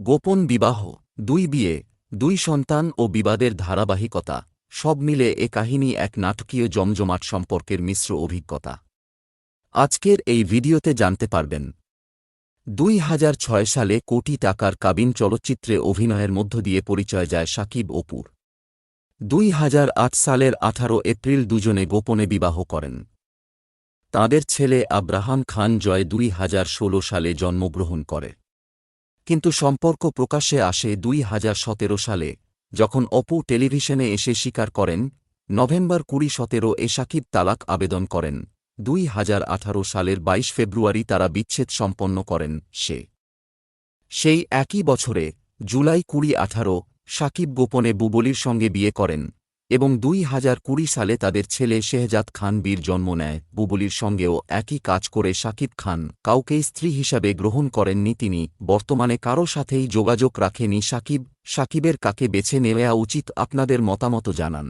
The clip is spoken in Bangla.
গোপন বিবাহ, দুই বিয়ে, দুই সন্তান ও বিবাদের ধারাবাহিকতা, সব মিলে এ কাহিনী এক নাটকীয় জমজমাট সম্পর্কের মিশ্র অভিজ্ঞতা। আজকের এই ভিডিওতে জানতে পারবেন। দুই হাজার ছয় সালে কোটি টাকার কাবিন চলচ্চিত্রে অভিনয়ের মধ্য দিয়ে পরিচয় যায় সাকিব অপুর। দুই হাজার আট সালের আঠারো এপ্রিল দুজনে গোপনে বিবাহ করেন। তাঁদের ছেলে আব্রাহাম খান জয় দুই হাজার ষোলো সালে জন্মগ্রহণ করে। কিন্তু সম্পর্ক প্রকাশ্যে আসে দুই হাজার সতেরো সালে, যখন অপু টেলিভিশনে এসে স্বীকার করেন, নভেম্বর কুড়ি সতেরো এ সাকিব তালাক আবেদন করেন, দুই হাজার আঠারো সালের বাইশ ফেব্রুয়ারি তারা বিচ্ছেদ সম্পন্ন করেন, সে। সেই একই বছরে, জুলাই কুড়ি আঠারো, সাকিব গোপনে বুবলির সঙ্গে বিয়ে করেন। এবং দুই হাজার কুড়ি সালে তাদের ছেলে শেহজাদ খান বীর জন্ম নেয়। বুবলির সঙ্গেও একই কাজ করে সাকিব খান কাউকে স্ত্রী হিসাবে গ্রহণ করেননি তিনি। বর্তমানে কারও সাথেই যোগাযোগ রাখেনি সাকিব সাকিবের কাকে বেছে নেওয়া উচিত আপনাদের মতামত জানান।